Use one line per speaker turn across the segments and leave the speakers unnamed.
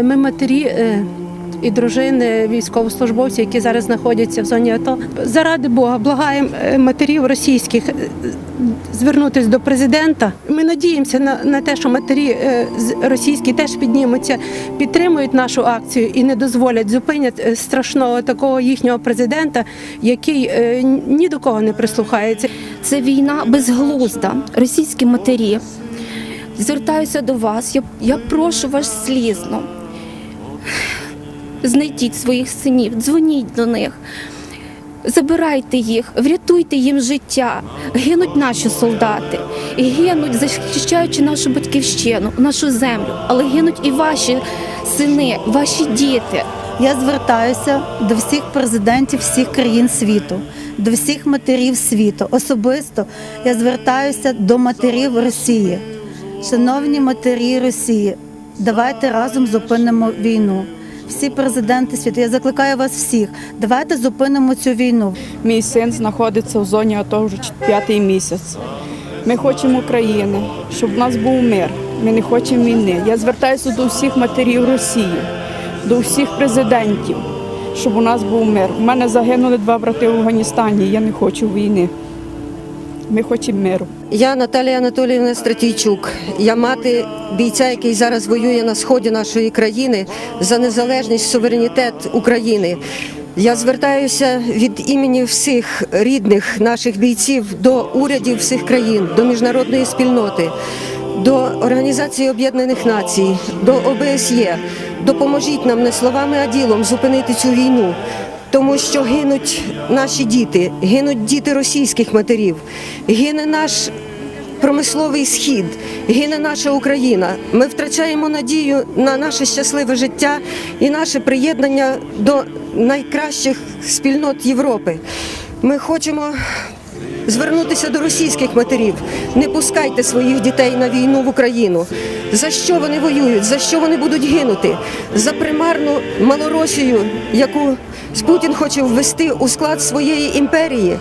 Е, Ми матері. е, І дружини військовослужбовців, які зараз знаходяться в зоні АТО, заради Бога, благаємо е, матерів російських звернутися до президента. Ми надіємося на, на те, що матері російські теж піднімуться, підтримують нашу акцію і не дозволять зупинять страшного такого їхнього президента, який ні до кого не прислухається.
Це війна безглузда. Російські матері. Звертаюся до вас. Я, я прошу вас слізно. Знайдіть своїх синів, дзвоніть до них, забирайте їх, врятуйте їм життя. Гинуть наші солдати, і гинуть, захищаючи нашу батьківщину, нашу землю, але гинуть і ваші сини, ваші діти.
Я звертаюся до всіх президентів всіх країн світу, до всіх матерів світу. Особисто я звертаюся до матерів Росії. Шановні матері Росії, давайте разом зупинимо війну. Всі президенти світу, я закликаю вас всіх, давайте зупинимо цю війну.
Мій син знаходиться в зоні АТО вже п'ятий місяць. Ми хочемо України, щоб в нас був мир. Ми не хочемо війни. Я звертаюся до всіх матерів Росії, до всіх президентів, щоб у нас був мир. У мене загинули два брати в Афганістані. Я не хочу війни. Ми хочемо миру.
Я Наталія Анатоліївна Стратійчук. Я мати бійця, який зараз воює на сході нашої країни за незалежність, суверенітет України. Я звертаюся від імені всіх рідних наших бійців до урядів всіх країн, до міжнародної спільноти, до Організації Об'єднаних Націй, до ОБСЄ. Допоможіть нам не словами, а ділом зупинити цю війну. Тому що гинуть наші діти, гинуть діти російських матерів, гине наш промисловий схід, гине наша Україна. Ми втрачаємо надію на наше щасливе життя і наше приєднання до найкращих спільнот Європи. Ми хочемо звернутися до російських матерів. Не пускайте своїх дітей на війну в Україну. За що вони воюють? За що вони будуть гинути? За примарну Малоросію, яку Путін хоче ввести у склад своєї імперії.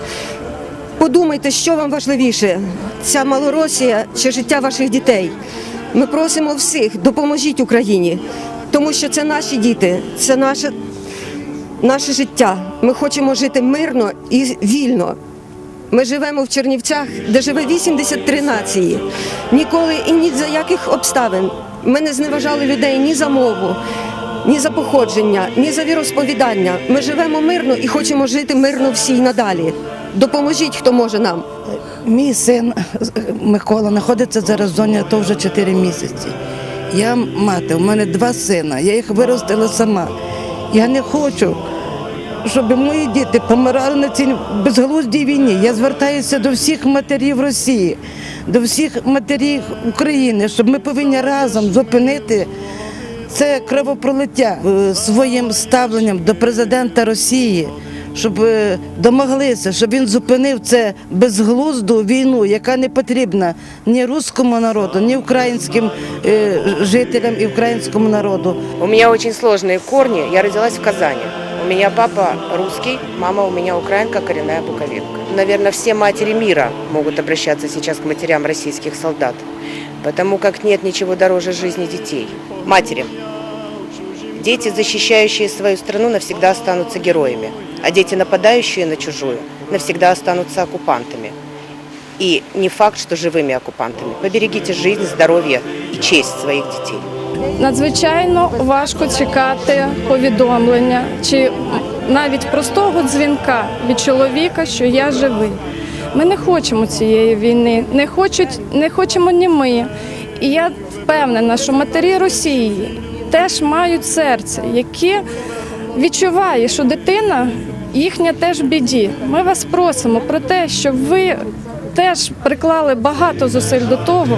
Подумайте, що вам важливіше: ця Малоросія чи життя ваших дітей. Ми просимо всіх, допоможіть Україні, тому що це наші діти, це наше, наше життя. Ми хочемо жити мирно і вільно. Ми живемо в Чернівцях, де живе 83 нації. Ніколи і ні за яких обставин ми не зневажали людей ні за мову, ні за походження, ні за віросповідання. Ми живемо мирно і хочемо жити мирно всі й надалі. Допоможіть, хто може нам.
Мій син Микола знаходиться зараз в зоні АТО вже 4 місяці. Я мати, у мене два сина, я їх виростила сама. Я не хочу, щоб мої діти помирали на цій безглуздій війні. Я звертаюся до всіх матерів Росії, до всіх матерів України, щоб ми повинні разом зупинити це кровопролиття е, своїм ставленням до президента Росії, щоб е, домоглися, щоб він зупинив це безглузду війну, яка не потрібна ні руському народу, ні українським е, жителям і українському народу.
У меня очень сложные корни. Я родилась в Казани. У меня папа русский, мама у меня украинка, коренная буковинка. Наверное, все матери мира могут обращаться сейчас к матерям российских солдат, потому как нет ничего дороже жизни детей. Матери. Дети, защищающие свою страну, навсегда останутся героями, а дети, нападающие на чужую, навсегда останутся оккупантами. И не факт, что живыми оккупантами. Поберегите жизнь, здоровье и честь своих детей.
Надзвичайно важко чекати повідомлення чи навіть простого дзвінка від чоловіка, що я живий. Ми не хочемо цієї війни, не, хочуть, не хочемо ні ми. І я впевнена, що матері Росії теж мають серце, яке відчуває, що дитина їхня теж в біді. Ми вас просимо про те, щоб ви теж приклали багато зусиль до того,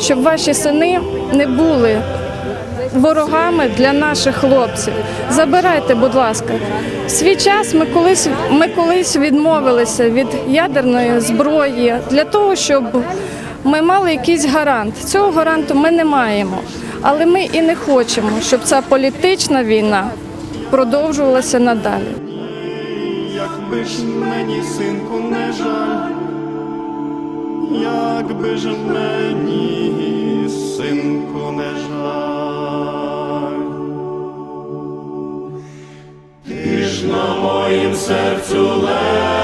щоб ваші сини не були ворогами для наших хлопців. Забирайте, будь ласка. В свій час ми колись, ми колись відмовилися від ядерної зброї для того, щоб ми мали якийсь гарант. Цього гаранту ми не маємо. Але ми і не хочемо, щоб ця політична війна продовжувалася надалі.
Якби ж мені, синку, не жаль, якби ж мені, moim to leży.